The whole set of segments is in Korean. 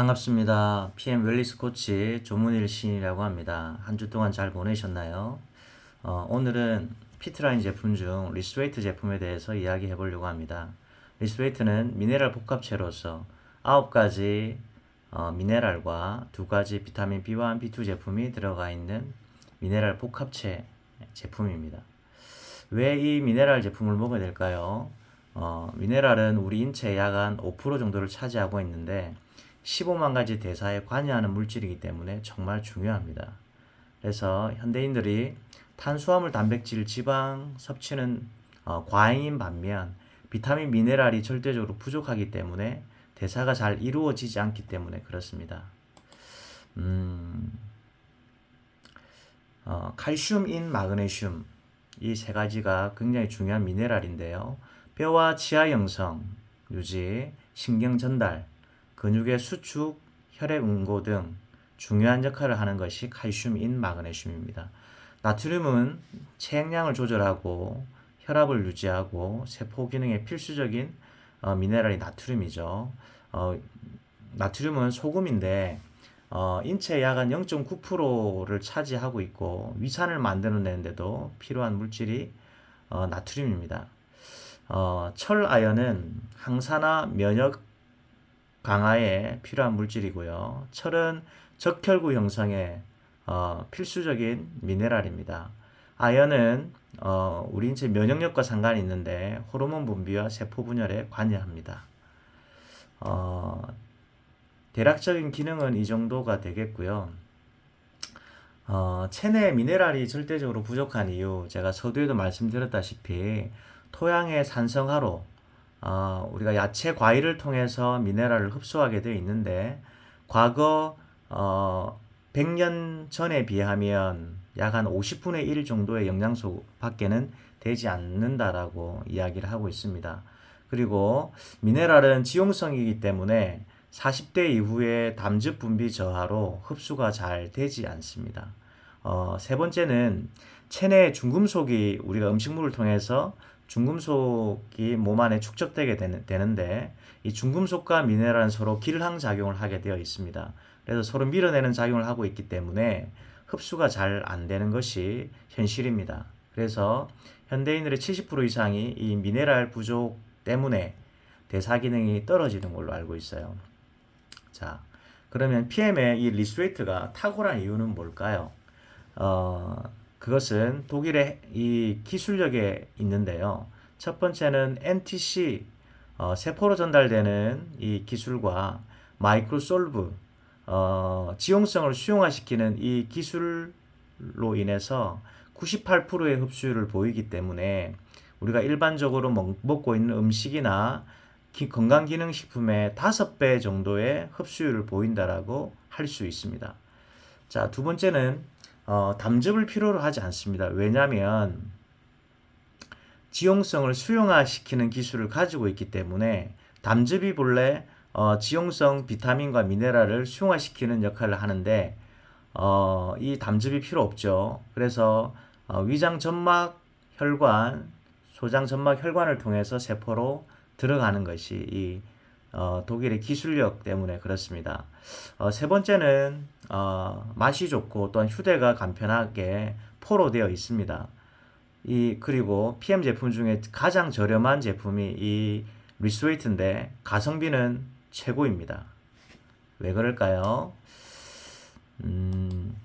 반갑습니다. PM 웰리스 코치 조문일 신이라고 합니다. 한 주 동안 잘 보내셨나요? 어, 오늘은 피트라인 제품 중 리스웨이트 제품에 대해서 이야기해 보려고 합니다. 리스웨이트는 미네랄 복합체로서 9가지 어, 미네랄과 2가지 비타민 B1, B2 제품이 들어가 있는 미네랄 복합체 제품입니다. 왜 이 미네랄 제품을 먹어야 될까요? 어, 미네랄은 우리 인체의 약 한 5% 정도를 차지하고 있는데 15만 가지 대사에 관여하는 물질이기 때문에 정말 중요합니다. 그래서 현대인들이 탄수화물, 단백질, 지방 섭취는 어, 과잉인 반면 비타민, 미네랄이 절대적으로 부족하기 때문에 대사가 잘 이루어지지 않기 때문에 그렇습니다. 음, 어, 칼슘인 마그네슘 이 세 가지가 굉장히 중요한 미네랄인데요. 뼈와 치아 형성, 유지, 신경 전달, 근육의 수축, 혈액 응고 등 중요한 역할을 하는 것이 칼슘인 마그네슘입니다. 나트륨은 체액량을 조절하고 혈압을 유지하고 세포 기능에 필수적인 어, 미네랄이 나트륨이죠. 어, 나트륨은 소금인데 어, 인체의 약 한 0.9%를 차지하고 있고 위산을 만들어내는데도 필요한 물질이 어, 나트륨입니다. 어, 철 아연은 항산화 면역 강화에 필요한 물질이고요. 철은 적혈구 형성에 어, 필수적인 미네랄입니다. 아연은 어, 우리 인체 면역력과 상관이 있는데 호르몬 분비와 세포 분열에 관여합니다. 어, 대략적인 기능은 이 정도가 되겠고요. 어, 체내 미네랄이 절대적으로 부족한 이유, 제가 서두에도 말씀드렸다시피 토양의 산성화로 어, 우리가 야채 과일을 통해서 미네랄을 흡수하게 되어 있는데 과거 어, 100년 전에 비하면 약 한 50분의 1 정도의 영양소 밖에는 되지 않는다라고 이야기를 하고 있습니다. 그리고 미네랄은 지용성이기 때문에 40대 이후에 담즙 분비 저하로 흡수가 잘 되지 않습니다. 어, 세 번째는 체내 중금속이 우리가 음식물을 통해서 중금속이 몸 안에 축적되게 되는, 데 이 중금속과 미네랄은 서로 길항 작용을 하게 되어 있습니다. 그래서 서로 밀어내는 작용을 하고 있기 때문에 흡수가 잘 안 되는 것이 현실입니다. 그래서 현대인들의 70% 이상이 이 미네랄 부족 때문에 대사 기능이 떨어지는 걸로 알고 있어요. 자, 그러면 PM의 이 리스웨이트가 탁월한 이유는 뭘까요? 어, 그것은 독일의 이 기술력에 있는데요. 첫 번째는 NTC 어, 세포로 전달되는 이 기술과 마이크로솔브 어, 지용성을 수용화시키는 이 기술로 인해서 98%의 흡수율을 보이기 때문에 우리가 일반적으로 먹, 고 있는 음식이나 건강기능식품의 5배 정도의 흡수율을 보인다라고 할 수 있습니다. 자, 두 번째는 어, 담즙을 필요로 하지 않습니다. 왜냐하면 지용성을 수용화시키는 기술을 가지고 있기 때문에 담즙이 본래 어, 지용성 비타민과 미네랄을 수용화시키는 역할을 하는데 어, 이 담즙이 필요 없죠. 그래서 어, 위장 점막 혈관, 소장 점막 혈관을 통해서 세포로 들어가는 것이 이 어, 독일의 기술력 때문에 그렇습니다. 어, 세 번째는 어, 맛이 좋고 또한 휴대가 간편하게 포로 되어 있습니다. 이 그리고 PM 제품 중에 가장 저렴한 제품이 이 리스웨이트인데 가성비는 최고입니다. 왜 그럴까요? 음,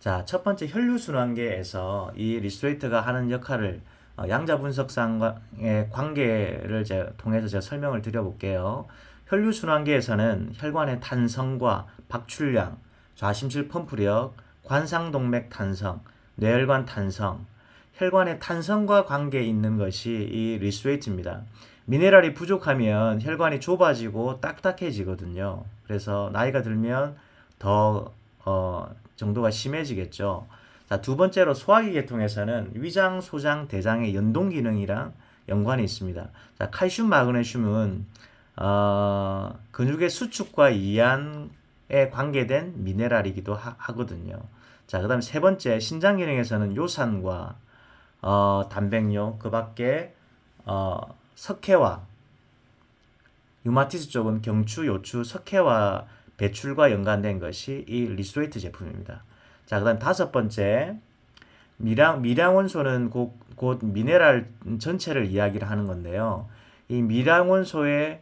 자, 첫 번째 혈류 순환계에서 이 리스웨이트가 하는 역할을 어, 양자 분석상의 관계를 제 통해서 제가 설명을 드려볼게요. 혈류순환계에서는 혈관의 탄성과 박출량, 좌심실 펌프력, 관상동맥 탄성, 뇌혈관 탄성, 혈관의 탄성과 관계 있는 것이 이 리스웨이트입니다. 미네랄이 부족하면 혈관이 좁아지고 딱딱해지거든요. 그래서 나이가 들면 더 어, 정도가 심해지겠죠. 자, 두 번째로 소화기 계통에서는 위장, 소장, 대장의 연동 기능이랑 연관이 있습니다. 자, 칼슘, 마그네슘은 어, 근육의 수축과 이완에 관계된 미네랄이기도 하, 거든요 자, 그다음 세 번째 신장 기능에서는 요산과 어, 단백뇨, 그밖에 어, 석회화, 유마티스 쪽은 경추, 요추, 석회와 배출과 연관된 것이 이 리스웨이트 제품입니다. 자, 그 다음 다섯 번째 미량 미량 원소는 곧, 곧 미네랄 전체를 이야기를 하는 건데요. 이 미량 원소의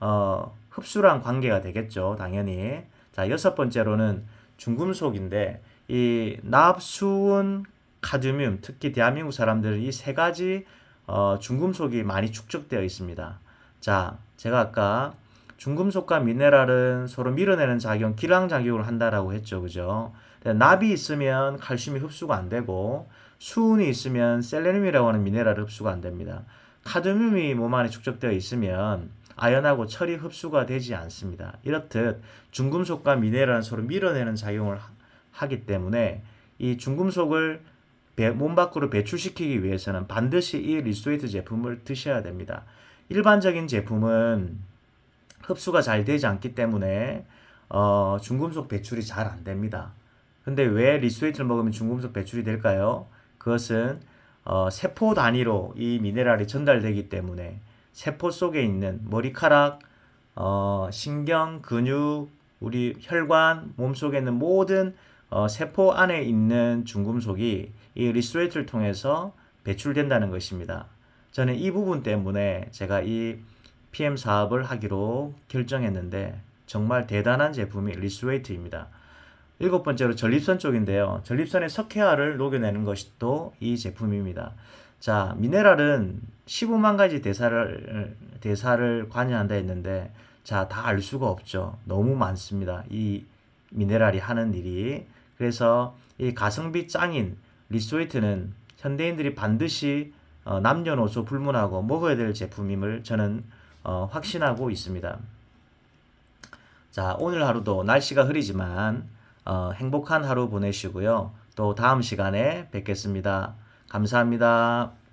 어, 흡수랑 관계가 되겠죠, 당연히. 자, 여섯 번째로는 중금속인데 이 납수은 카드뮴, 특히 대한민국 사람들은 이 세 가지 어, 중금속이 많이 축적되어 있습니다. 자, 제가 아까 중금속과 미네랄은 서로 밀어내는 작용, 기랑 작용을 한다라고 했죠, 그죠? 납이 있으면 칼슘이 흡수가 안 되고 수은이 있으면 셀레늄이라고 하는 미네랄 흡수가 안 됩니다. 카드뮴이 몸 안에 축적되어 있으면 아연하고 철이 흡수가 되지 않습니다. 이렇듯 중금속과 미네랄은 서로 밀어내는 작용을 하- 하기 때문에 이 중금속을 배- 몸 밖으로 배출시키기 위해서는 반드시 이 리스웨이트 제품을 드셔야 됩니다. 일반적인 제품은 흡수가 잘 되지 않기 때문에 어, 중금속 배출이 잘 안 됩니다. 근데 왜 리스웨이트를 먹으면 중금속 배출이 될까요? 그것은 어, 세포 단위로 이 미네랄이 전달되기 때문에 세포 속에 있는 머리카락, 어, 신경, 근육, 우리 혈관, 몸 속에 있는 모든 어, 세포 안에 있는 중금속이 이 리스웨이트를 통해서 배출된다는 것입니다. 저는 이 부분 때문에 제가 이 PM 사업을 하기로 결정했는데 정말 대단한 제품이 리스웨이트입니다. 일곱 번째로 전립선 쪽인데요. 전립선의 석회화를 녹여내는 것이 또이 제품입니다. 자, 미네랄은 15만 가지 대사를 대사를 관여한다 했는데 자, 다 알 수가 없죠. 너무 많습니다. 이 미네랄이 하는 일이. 그래서 이 가성비 짱인 리스웨이트는 현대인들이 반드시 어, 남녀노소 불문하고 먹어야 될 제품임을 저는 어, 확신하고 있습니다. 자, 오늘 하루도 날씨가 흐리지만 어, 행복한 하루 보내시고요. 또 다음 시간에 뵙겠습니다. 감사합니다.